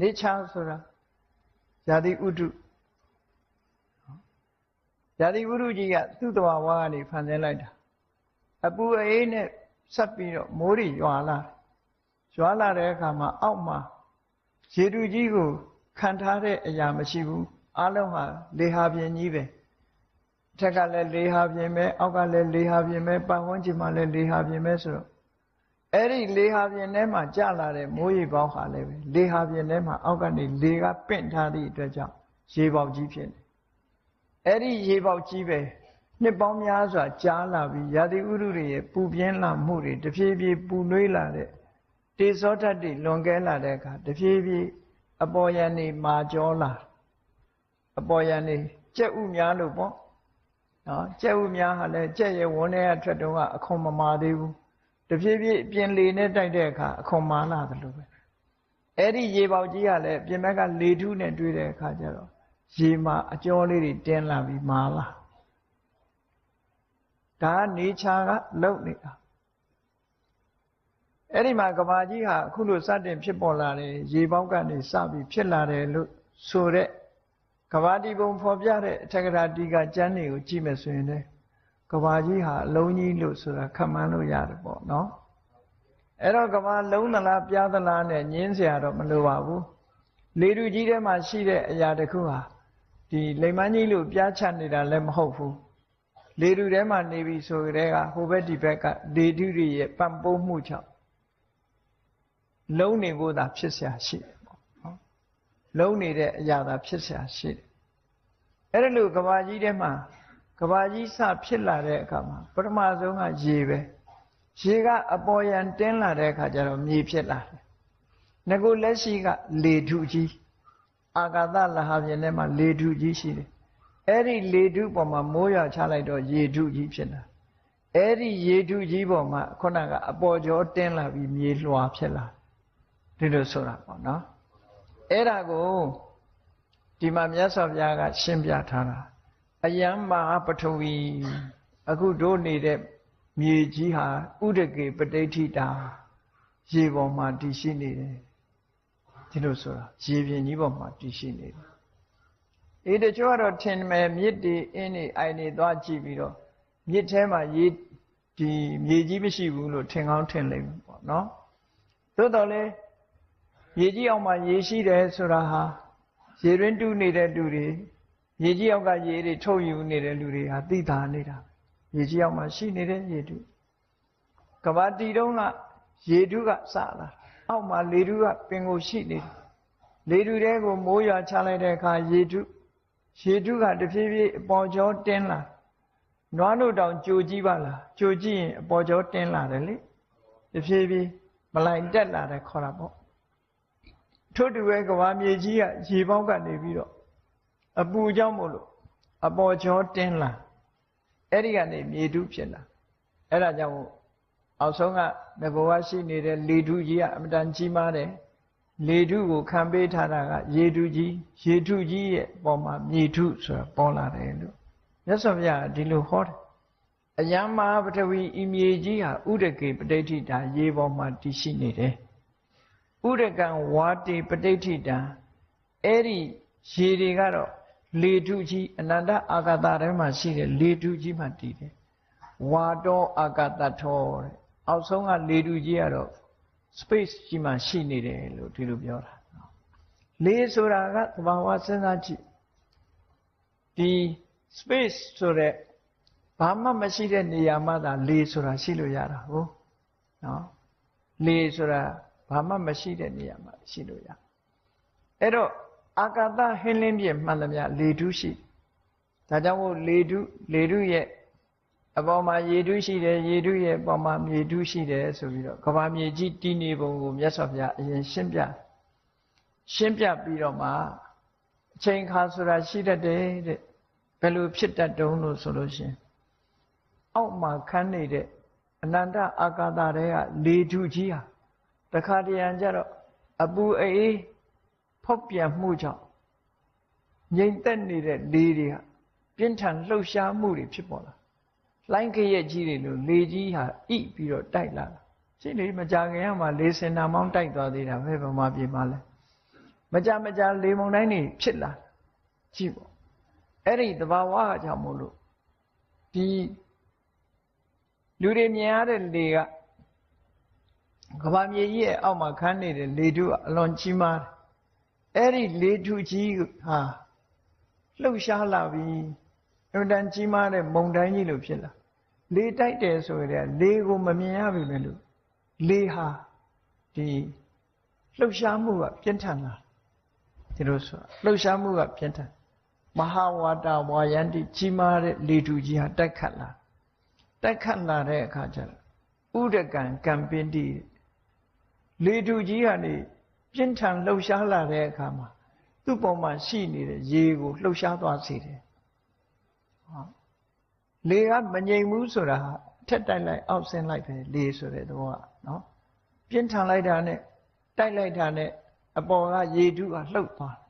နေချာဆိုတာဇာတိဥတုဇာတိဥတုကြီးကသူ့တော်ဝါကနေဖန်ဆင်းလိုက်တာအပူအေးနဲ့ဆက်ပြီးတော့မိုးတွေရွာလာရွာလာတဲ့အခါမှာအောက်မှာရေတူကြီးကိုခံထားတဲ့အရာမရှိဘူးအလုံးဟာလေဟာပြင်းကြီးပဲထက်ကလည်းလေဟာပြင်းပဲအောက်ကလည်းလေဟာပြင်းပဲပတ်ဝန်းကျင်မှာလည်းလေဟာပြင်းပဲဆိုတော့ အဲ့ဒီလေဟာပြင်းထဲမှာကျလာတဲ့မိုးရေပေါင်းဟာလည်းပဲလေဟာပြင်းထဲမှာအောက်ကနေလေကပင့်ထားသည့်အတွက်ကြောင့်ရေပေါက်ကြီးဖြစ်နေအဲ့ဒီရေပေါက်ကြီးပဲနှစ်ပေါင်းများစွာကြားလာပြီးရာသီဥတုတွေရဲ့ပူပြင်းလာမှုတွေတဖြည်းဖြည်းပူနွေးလာတဲ့တေဇောဓာတ်တွေလွန်ကဲလာတဲ့အခါတဖြည်းဖြည်းအပေါ်ယံနေမာကြောလာအပေါ်ယံနေကြက်ဥများလို့ပေါ့နော်ကြက်ဥများဟာလည်းကြက်ရဲ့ဝန်းထဲကထွက်တော့ကအခွန်မမာသေးဘူး တဖြည်းဖြည်းပြင်လေနဲ့တိုက်တဲ့အခါအခွန်မာလာတယ်လို့ပဲအဲ့ဒီရေပေါက်ကြီးကလည်းပြင်ဘက်ကလေထုနဲ့တွေ့တဲ့အခါကျတော့ရေမှာအကျော်လေးတွေတင်းလာပြီးမာလာဒါကနေချာကလုံနေတာအဲ့ဒီမှာကဘာကြီးဟာအခုလိုစတင်ဖြစ်ပေါ်လာတယ်ရေပေါက်ကနေစပြီးဖြစ်လာတယ်လို့ဆိုတဲ့ကဘာတီပုံဖော်ပြတဲ့အထက်ကရာတီကကျမ်းတွေကိုကြည့်မယ်ဆိုရင်လေ ကဘာကြီးဟာအလုံးကြီးလို့ဆိုတာခန့်မှန်းလို့ရတယ်ပေါ့နော်အဲ့တော့ကဘာလုံးသလားပြားသလားနဲ့ညင်းเสียတော့မလိုပါဘူးလေတူကြီးထဲမှာရှိတဲ့အရာတစ်ခုဟာဒီလိမ်မန်းကြီးလို့ပြားချနေတာလည်းမဟုတ်ဘူးလေတူထဲမှာနေပြီဆိုကြတဲ့ကဟိုဘက်ဒီဘက်ကလေတူတွေရဲ့ပံ့ပိုးမှုကြောင့်လုံးနေဖို့သာဖြစ်เสียရှိတယ်ပေါ့နော်လုံးနေတဲ့အရာသာဖြစ်เสียရှိတယ်အဲ့ဒါလို့ကဘာကြီးထဲမှာ ကဘာကြီးစဖြစ်လာတဲ့အခါမှာပထမဆုံးကရေပဲရေကအပေါ်ယံတင်းလာတဲ့အခါကျတော့မြေဖြစ်လာတယ်ငကိုလက်ရှိကလေထုကြီးအာကာသလဟာပြင်ထဲမှာလေထုကြီးရှိတယ်အဲ့ဒီလေထုပေါ်မှာမိုးရွာချလိုက်တော့ရေထုကြီးဖြစ်လာအဲ့ဒီရေထုကြီးပေါ်မှာခုနကအပေါ်ကျော်တင်းလာပြီးမြေလွှာဖြစ်လာဒီလိုဆိုတာပေါ့နော်အဲ့ဒါကိုဒီမှာမြတ်စွာဘုရားကရှင်းပြထားတာ အယံမဟာပထဝီအခုတို့နေတဲ့မြေကြီးဟာဥဒကေပဋိဋ္ဌိတာရေပေါ်မှာတည်ရှိနေတယ်ဒီလိုဆိုတာရေပြင်ကြီးပေါ်မှာတည်ရှိနေတယ်အေးတချို့ကတော့ထင်မယ်မြစ်တွေအင်းတွေအိုင်တွေသွားကြည့်ပြီးတော့မြစ်ထဲမှာရေဒီမြေကြီးမရှိဘူးလို့ထင်ကောင်းထင်လိမ့်မယ်ပေါ့နော်သို့တော်လည်းရေကြီးအောင်မှာရေရှိတယ်ဆိုတာဟာရေရင်းတူးနေတဲ့လူတွေ ရေကြီးအောက်ကရေတွေထုတ်ယူနေတဲ့လူတွေဟာသိတာနေတာရေကြီးအောက်မှာရှိနေတဲ့ရေတူကဘာတီတုံးကရေတူးကစလာအောက်မှာလေတူးကပင်ကိုရှိနေတယ်လေတူးတဲကိုမိုးရွာချလိုက်တဲ့အခါရေတူးရေတူးကတဖြည်းဖြည်းအပေါ်ကျော်တင်းလာနွားတို့တောင်ကြိုကြည့်ပါလားကြိုကြည့်ရင်အပေါ်ကျော်တင်းလာတယ်လေတဖြည်းဖြည်းမလိုက်တက်လာတယ်ခေါ်တာပေါ့ထို့တူပဲကဘာမြေကြီးကရေပေါက်ကနေပြီးတော့ အပူကြောင့်မို့လို့အပေါ်ကျော်တင်းလာအဲ့ဒီကနေမြေတူးဖြစ်လာအဲ့ဒါကြောင့်အောက်ဆုံးကငဘဝရှိနေတဲ့လေထုကြီးကအမတန်ကြီးမားတယ်လေထုကိုခံပေးထားတာကရေထုကြီးရေထုကြီးရဲ့ပေါ်မှာမြေထုဆိုတာပေါ်လာတယ်လို့မြတ်စွာဘုရားဒီလိုဟောတယ်အယံမဟာပထဝီဤမြေကြီးဟာဥဒကေပဋိဋ္ဌိတာရေပေါ်မှာတည်ရှိနေတယ်ဥဒကံဝါတိပဋိဋ္ဌိတာအဲ့ဒီရေတွေကတော့ လေထုကြီးအနန္တအာဂတထဲမှာရှိတဲ့လေထုကြီးမှတည်တယ်ဝါတောအာဂတထောတဲ့အောက်ဆုံးကလေထုကြီးကတော့ space ကြီးမှရှိနေတယ်လို့ဒီလိုပြောတာလေဆိုတာကသဘာဝစဉ်းစားကြည့်ဒီ space ဆိုတဲ့ဘာမှမရှိတဲ့နေရာမှာသာလေဆိုတာရှိလို့ရတာဟုတ်နော်လေဆိုတာဘာမှမရှိတဲ့နေရာမှာရှိလို့ရအဲ့တော့ အာကာသဟင်းလင်းပြည့်မှန်သမျှလေထုရှိဒါကြောင့်မို့လေထုလေထုရဲ့အပေါ်မှာရေထုရှိတယ်ရေထုရဲ့အပေါ်မှာမြေထုရှိတယ်ဆိုပြီးတော့ကဘာမြေကြီးတည်နေပုံကိုမြတ်စွာဘုရားအရင်ရှင်းပြရှင်းပြပြီးတော့မှအချိန်ခါဆိုတာရှိတတ်တယ်တဲ့ဘယ်လိုဖြစ်တတ်တုံးလို့ဆိုလို့ရှင်အောက်မှာခန်းနေတဲ့အနန္တအာကာသတွေကလေထုကြီးဟာတခါတရံကျတော့အပူအေး ဖောက်ပြန်မှုကြောင့်ငြိမ်သက်နေတဲ့လေတွေကပြင်းထန်လှုပ်ရှားမှုတွေဖြစ်ပေါ်လာလိုင်းခရက်ကြီးတွေလို့လေကြီးဟာဣပြီးတော့တိုက်လာတာရှိလေမကြခင်ကမှလေစင်နာမောင်းတိုက်သွားသေးတာပဲဗမာပြည်မှာလဲမကြမကြလေမုန်တိုင်းတွေဖြစ်လာကြည့်ပေါ့အဲ့ဒီတဘာဝကကြောင့်မို့လို့ဒီလူတွေမြင်ရတဲ့လေကကဘာမြေကြီးရဲ့အောက်မှာခန်းနေတဲ့လေထုကအလွန်ကြီးမားတယ် အဲ့ဒီလေထုကြီးဟာလှုပ်ရှားလာပြီးအမှန်တန်ကြီးမားတဲ့မုန်တိုင်းကြီးလို့ဖြစ်လာလေတိုက်တယ်ဆိုရင်လေကိုမမြင်ရပြီပဲလို့လေဟာဒီလှုပ်ရှားမှုကပြင်းထန်လာဒီလိုဆိုလှုပ်ရှားမှုကပြင်းထန်မဟာဝါတာဝါယန္တိကြီးမားတဲ့လေထုကြီးဟာတိုက်ခတ်လာတိုက်ခတ်လာတဲ့အခါကျတော့ဥဒကံကံပင်တိလေထုကြီးကနေ ပြင်းထန်လှုပ်ရှားလာတဲ့အခါမှာသူ့ပေါ်မှာရှိနေတဲ့ရေကိုလှုပ်ရှားသွားစေတယ်ဟောလေကမငြိမ်ဘူးဆိုတာဟာထက်တိုက်လိုက်အောက်ဆင်းလိုက်ပဲလေဆိုတဲ့သဘောကနော်ပြင်းထန်လိုက်တာနဲ့တိုက်လိုက်တာနဲ့အပေါ်ကရေထုကလှုပ်သွားတယ်